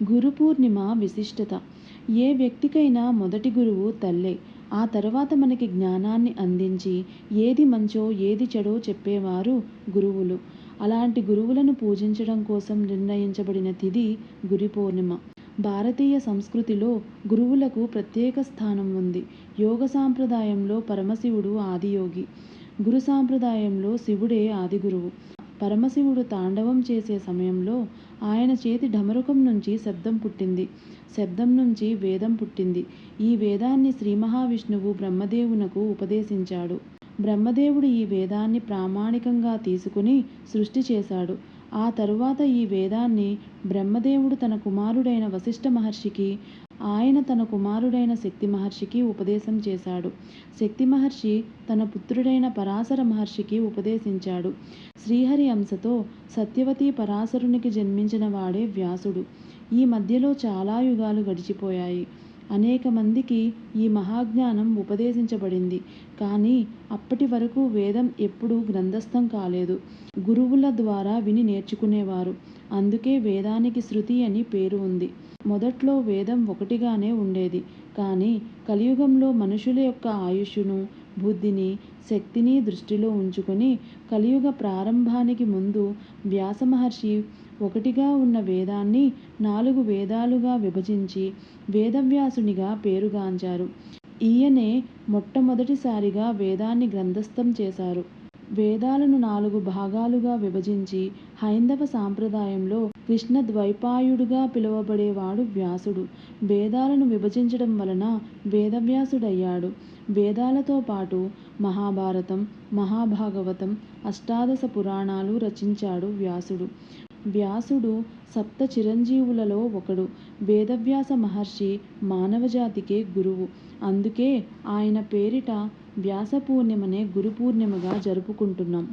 గురు పూర్ణిమ విశిష్టత. ఏ వ్యక్తికైనా మొదటి గురువు తల్లే. ఆ తర్వాత మనకి జ్ఞానాన్ని అందించి ఏది మంచో ఏది చెడో చెప్పేవారు గురువులు. అలాంటి గురువులను పూజించడం కోసం నిర్ణయించబడిన తిథి గురి పూర్ణిమ. భారతీయ సంస్కృతిలో గురువులకు ప్రత్యేక స్థానం ఉంది. యోగ సాంప్రదాయంలో పరమశివుడు ఆదియోగి. గురు సాంప్రదాయంలో శివుడే ఆదిగురువు. పరమశివుడు తాండవం చేసే సమయంలో ఆయన చేతి ఢమరుకం నుంచి శబ్దం పుట్టింది. శబ్దం నుంచి వేదం పుట్టింది. ఈ వేదాన్ని శ్రీ మహావిష్ణువు బ్రహ్మదేవునకు ఉపదేశించాడు. బ్రహ్మదేవుడు ఈ వేదాన్ని ప్రామాణికంగా తీసుకుని సృష్టి చేశాడు. ఆ తరువాత ఈ వేదాన్ని బ్రహ్మదేవుడు తన కుమారుడైన వశిష్ఠ మహర్షికి ఆయన తన కుమారుడైన శక్తి మహర్షికి ఉపదేశం చేశాడు. శక్తి మహర్షి తన పుత్రుడైన పరాశర మహర్షికి ఉపదేశించాడు. శ్రీహరి అంశతో సత్యవతి పరాశరునికి జన్మించిన వాడే వ్యాసుడు. ఈ మధ్యలో చాలా యుగాలు గడిచిపోయాయి. అనేక మందికి ఈ మహాజ్ఞానం ఉపదేశించబడింది. కానీ అప్పటి వరకు వేదం ఎప్పుడూ గ్రంథస్థం కాలేదు. గురువుల ద్వారా విని నేర్చుకునేవారు. అందుకే వేదానికి శృతి అని పేరు ఉంది. మొదట్లో వేదం ఒకటిగానే ఉండేది. కానీ కలియుగంలో మనుషుల యొక్క ఆయుష్ను బుద్ధిని శక్తిని దృష్టిలో ఉంచుకొని కలియుగ ప్రారంభానికి ముందు వ్యాస మహర్షి ఒకటిగా ఉన్న వేదాన్ని నాలుగు వేదాలుగా విభజించి వేదవ్యాసునిగా పేరుగాంచారు. ఈయనే మొట్టమొదటిసారిగా వేదాన్ని గ్రంథస్థం చేశారు. వేదాలను నాలుగు భాగాలుగా విభజించి హైందవ సాంప్రదాయంలో కృష్ణ ద్వైపాయుడుగా పిలువబడేవాడు వ్యాసుడు. వేదాలను విభజించడం వలన వేదవ్యాసుడయ్యాడు. వేదాలతో పాటు మహాభారతం మహాభాగవతం అష్టాదశ పురాణాలు రచించాడు వ్యాసుడు. వ్యాసుడు సప్త చిరంజీవులలో ఒకడు. వేదవ్యాస మహర్షి మానవజాతికే గురువు. అందుకే ఆయన పేరిట వ్యాస పూర్ణిమనే గురు పూర్ణిమగా జరుపుకుంటున్నాం.